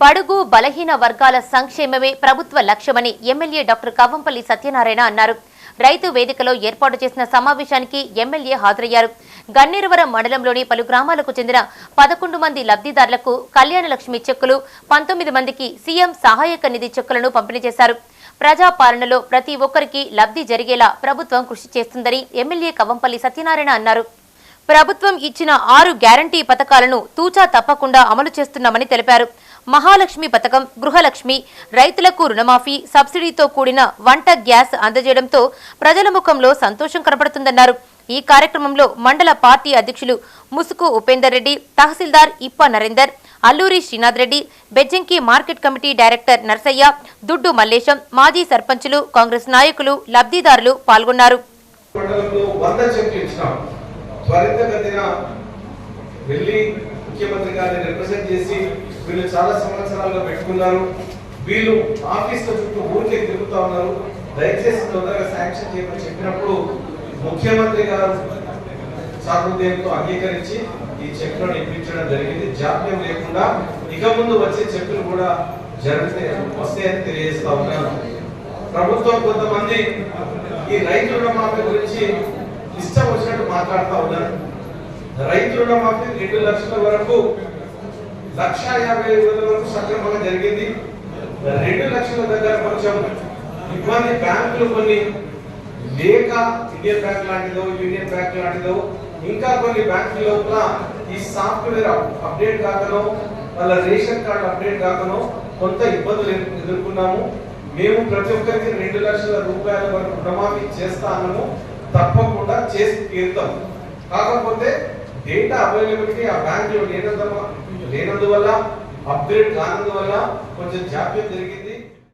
బడుగు బలహీన వర్గాల సంక్షేమమే ప్రభుత్వ లక్ష్యమని ఎమ్మెల్యే డాక్టర్ కవ్వంపల్లి సత్యనారాయణ అన్నారు. రైతు వేదికలో ఏర్పాటు చేసిన సమావేశానికి ఎమ్మెల్యే హాజరయ్యారు. గన్నేరువరం మండలంలోని పలు గ్రామాలకు చెందిన పదకొండు మంది లబ్ధిదారులకు కళ్యాణలక్ష్మి చెక్కులు పంతొమ్మిది మందికి సీఎం సహాయక నిధి చెక్కులను పంపిణీ చేశారు. ప్రజాపాలనలో ప్రతి ఒక్కరికి లబ్ధి జరిగేలా ప్రభుత్వం కృషి చేస్తుందని ఎమ్మెల్యే కవ్వంపల్లి సత్యనారాయణ అన్నారు. ప్రభుత్వం ఇచ్చిన ఆరు గ్యారంటీ పథకాలను తూచా తప్పకుండా అమలు చేస్తున్నామని తెలిపారు. మహాలక్ష్మి పథకం గృహలక్ష్మి రైతులకు రుణమాఫీ సబ్సిడీతో కూడిన వంట గ్యాస్ అందజేయడంతో ప్రజల ముఖంలో సంతోషం కనపడుతుందన్నారు ఈ కార్యక్రమంలో మండల పార్టీ అధ్యక్షులు ముసుకు Upender Reddy tahsildar Ippa Narender Alluri Srinath Reddy Bejjanki market committee director Narsaiah Duddu Mallesham మాజీ సర్పంచులు కాంగ్రెస్ నాయకులు లబ్ధిదారులు పాల్గొన్నారు. త్వరితగతిన వెళ్ళి ముఖ్యమంత్రి గారిని రిప్రజెంట్ చేసి వీళ్ళు చాలా సంవత్సరాలుగా పెట్టుకున్నారు. వీళ్ళు ఆఫీసు చుట్టూ ఊరికే తిరుగుతా ఉన్నారు. దయచేసి తొందరగా శాంక్షన్ చేయమని చెప్పినప్పుడు ముఖ్యమంత్రి గారు సాహృదయంతో అంగీకరించి ఈ చెక్కులను ఇప్పించడం జరిగింది. జాప్యం లేకుండా ఇక ముందు వచ్చే చెక్కులు కూడా జరిగితే వస్తాయని తెలియజేస్తా ఉన్నాను. ప్రభుత్వం కొంతమంది ఈ రైతు రుణమాఫీ గురించి ఇష్టం మాట్లాడుతూ ఉన్నారు. రైతు రుణమాఫీ రెండు లక్షల వరకు లక్ష యాభై వేల వరకు సక్రమంగా జరిగింది. రెండు లక్షల దగ్గర కొంచెం ఇబ్బంది బ్యాంకులు కొన్ని లేక ఇండియన్ బ్యాంక్ లాంటిదో యూనియన్ బ్యాంక్ లాంటిదో ఇంకా కొన్ని బ్యాంకుల లోపల ఈ సాఫ్ట్వేర్ అప్డేట్ కాకనో వాళ్ళ రేషన్ కార్డు అప్డేట్ కాకనో కొంత ఇబ్బందులు ఎదుర్కొన్నాము. మేము ప్రతి ఒక్కరికి రెండు లక్షల రూపాయల వరకు రుణమాఫీ చేస్తాము తప్పకుండా చేసి తీరుతాం. కాకపోతే డేటా అవైలబిలిటీ ఆ బ్యాంకులో లేనందు లేనందువల్ల అప్గ్రేడ్ కానందువల్ల కొంచెం జాప్యం జరిగింది.